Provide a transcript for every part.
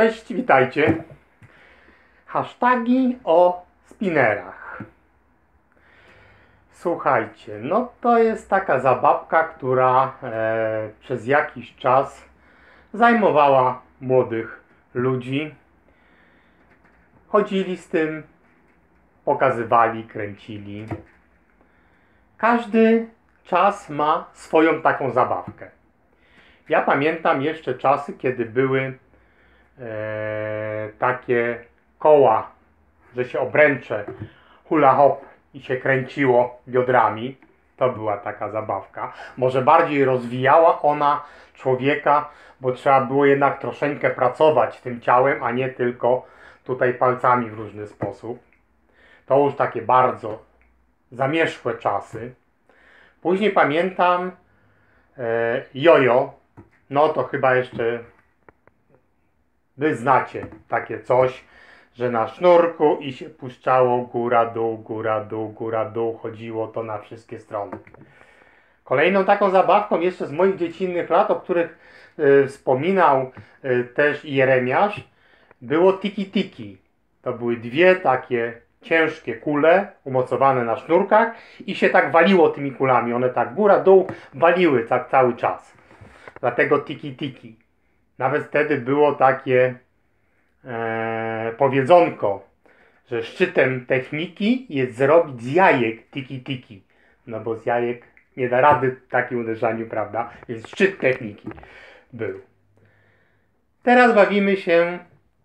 Cześć, witajcie. Hasztagi o spinnerach. Słuchajcie, no to jest taka zabawka, która e, przez jakiś czas zajmowała młodych ludzi. Chodzili z tym, pokazywali, kręcili. Każdy czas ma swoją taką zabawkę. Ja pamiętam jeszcze czasy, kiedy były takie koła, że się obręcze, hula hop i się kręciło biodrami. To była taka zabawka. Może bardziej rozwijała ona człowieka, bo trzeba było jednak troszeczkę pracować tym ciałem, a nie tylko tutaj palcami w różny sposób. To już takie bardzo zamierzchłe czasy. Później pamiętam e, jojo. No to chyba jeszcze wy znacie takie coś, że na sznurku i się puszczało góra, dół, góra, dół, góra, dół. Chodziło to na wszystkie strony. Kolejną taką zabawką jeszcze z moich dziecinnych lat, o których y, wspominał y, też Jeremiasz, było tiki-tiki. To były dwie takie ciężkie kule umocowane na sznurkach i się tak waliło tymi kulami. One tak góra-dół waliły tak cały czas. Dlatego tiki-tiki. Nawet wtedy było takie e, powiedzonko, że szczytem techniki jest zrobić z jajek tiki-tiki. No bo z jajek nie da rady takim uderzaniu, prawda? Więc szczyt techniki był. Teraz bawimy się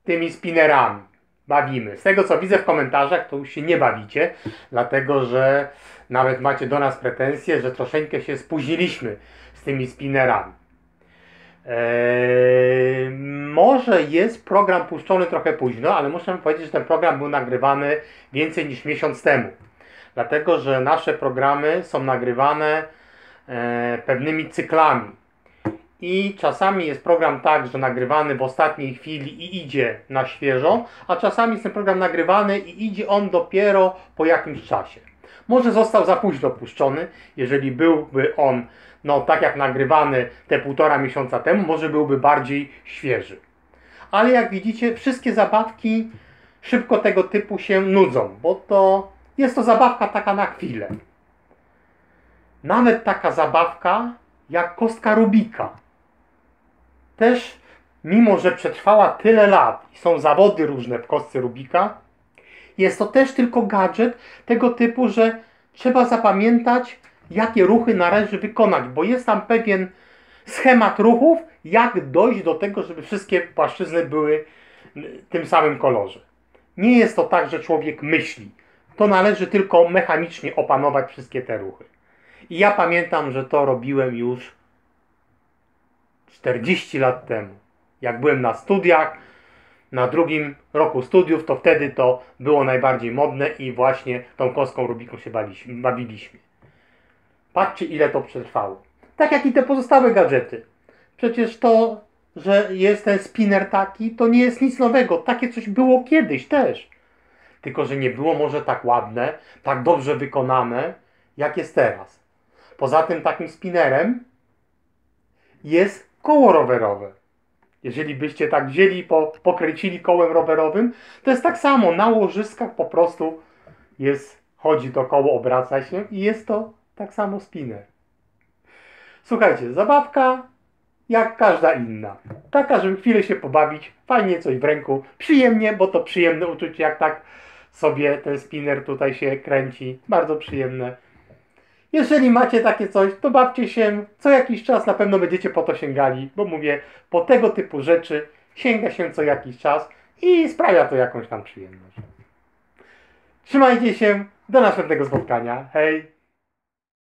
tymi spinnerami. Bawimy. Z tego co widzę w komentarzach, to już się nie bawicie, dlatego że nawet macie do nas pretensje, że troszeczkę się spóźniliśmy z tymi spinnerami. Eee, może jest program puszczony trochę późno, ale muszę powiedzieć, że ten program był nagrywany więcej niż miesiąc temu. Dlatego, że nasze programy są nagrywane e, pewnymi cyklami. I czasami jest program tak, że nagrywany w ostatniej chwili i idzie na świeżo, a czasami jest ten program nagrywany i idzie on dopiero po jakimś czasie. Może został za późno puszczony, jeżeli byłby on no tak jak nagrywany te półtora miesiąca temu, może byłby bardziej świeży. Ale jak widzicie, wszystkie zabawki szybko tego typu się nudzą, bo to jest to zabawka taka na chwilę. Nawet taka zabawka jak kostka Rubika. Też, mimo że przetrwała tyle lat i są zawody różne w kostce Rubika, jest to też tylko gadżet tego typu, że trzeba zapamiętać, jakie ruchy należy wykonać, bo jest tam pewien schemat ruchów, jak dojść do tego, żeby wszystkie płaszczyzny były w tym samym kolorze. Nie jest to tak, że człowiek myśli. To należy tylko mechanicznie opanować wszystkie te ruchy. I ja pamiętam, że to robiłem już 40 lat temu. Jak byłem na studiach, na drugim roku studiów, to wtedy to było najbardziej modne i właśnie tą kostką Rubiką się bawiliśmy. Patrzcie, ile to przetrwało. Tak jak i te pozostałe gadżety. Przecież to, że jest ten spinner taki, to nie jest nic nowego. Takie coś było kiedyś też. Tylko, że nie było może tak ładne, tak dobrze wykonane, jak jest teraz. Poza tym takim spinnerem jest koło rowerowe. Jeżeli byście tak wzięli, po, pokręcili kołem rowerowym, to jest tak samo. Na łożyskach po prostu jest, chodzi to koło, obraca się i jest to tak samo spinner. Słuchajcie, zabawka jak każda inna. Taka, żeby chwilę się pobawić, fajnie coś w ręku, przyjemnie, bo to przyjemne uczucie, jak tak sobie ten spinner tutaj się kręci. Bardzo przyjemne. Jeżeli macie takie coś, to bawcie się. Co jakiś czas na pewno będziecie po to sięgali, bo mówię, po tego typu rzeczy sięga się co jakiś czas i sprawia to jakąś tam przyjemność. Trzymajcie się, do następnego spotkania. Hej!